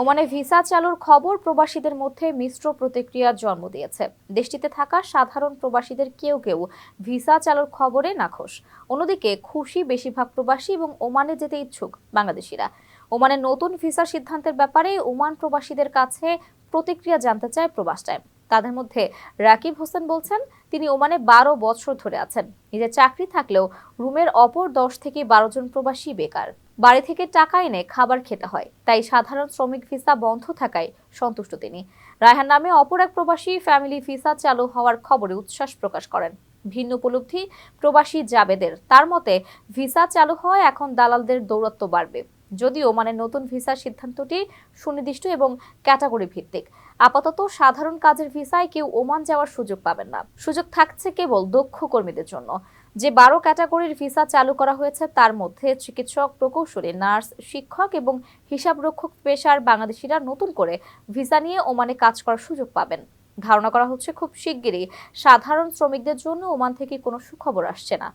ওমানে ভিসা চালুর খবর প্রবাসীদের মধ্যে মিশ্র প্রতিক্রিয়ার জন্ম দিয়েছে। দেশটিতে থাকা সাধারণ প্রবাসীদের কেউ কেউ ভিসা চালুর খবরে নাখোশ। অন্যদিকে খুশি বেশিরভাগ প্রবাসী এবং ওমানে যেতে ইচ্ছুক বাংলাদেশিরা। ওমানের নতুন ভিসা সিদ্ধান্তের ব্যাপারে ওমান প্রবাসীদের কাছে প্রতিক্রিয়া জানতে চায় প্রবাস টাইম। তাদের মধ্যে রাকিব হোসেন বলছেন, তিনি ওমানে বারো বছর ধরে আছেন। নিজের চাকরি থাকলেও রুমের অপর দশ থেকে বারো জন প্রবাসী বেকার। বাড়ি থেকে টাকা এনে খাবার খেতে হয়, তাই সাধারণ শ্রমিক ভিসা বন্ধ থাকায় সন্তুষ্ট তিনি। রায়হান নামে অপর এক প্রবাসী ফ্যামিলি ভিসা চালু হওয়ার খবরে উচ্ছ্বাস প্রকাশ করেন। ভিন্ন উপলব্ধি প্রবাসী জাবেদের। তার মতে, ভিসা চালু হওয়ায় এখন দালালদের দৌরত্ব বাড়বে। যদিও মানে নতুন ভিসার সিদ্ধান্তটি সুনির্দিষ্ট এবং ক্যাটাগরি ভিত্তিক আপাতত সাধারণ কাজের ভিসায় কেউ ওমান যাওয়ার সুযোগ পাবেন না। সুযোগ থাকছে কেবল দক্ষ কর্মীদের জন্য। যে বারো ক্যাটাগরির ভিসা চালু করা হয়েছে তার মধ্যে চিকিৎসক, প্রকৌশলী, নার্স, শিক্ষক এবং হিসাবরক্ষক পেশার বাংলাদেশিরা নতুন করে ভিসা নিয়ে ওমানে কাজ করার সুযোগ পাবেন। ধারণা করা হচ্ছে খুব শিগগিরই সাধারণ শ্রমিকদের জন্য ওমান থেকে কোনো সুখবর আসছে না।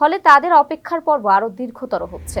ফলে তাদের অপেক্ষার পর্ব আরও দীর্ঘতর হচ্ছে।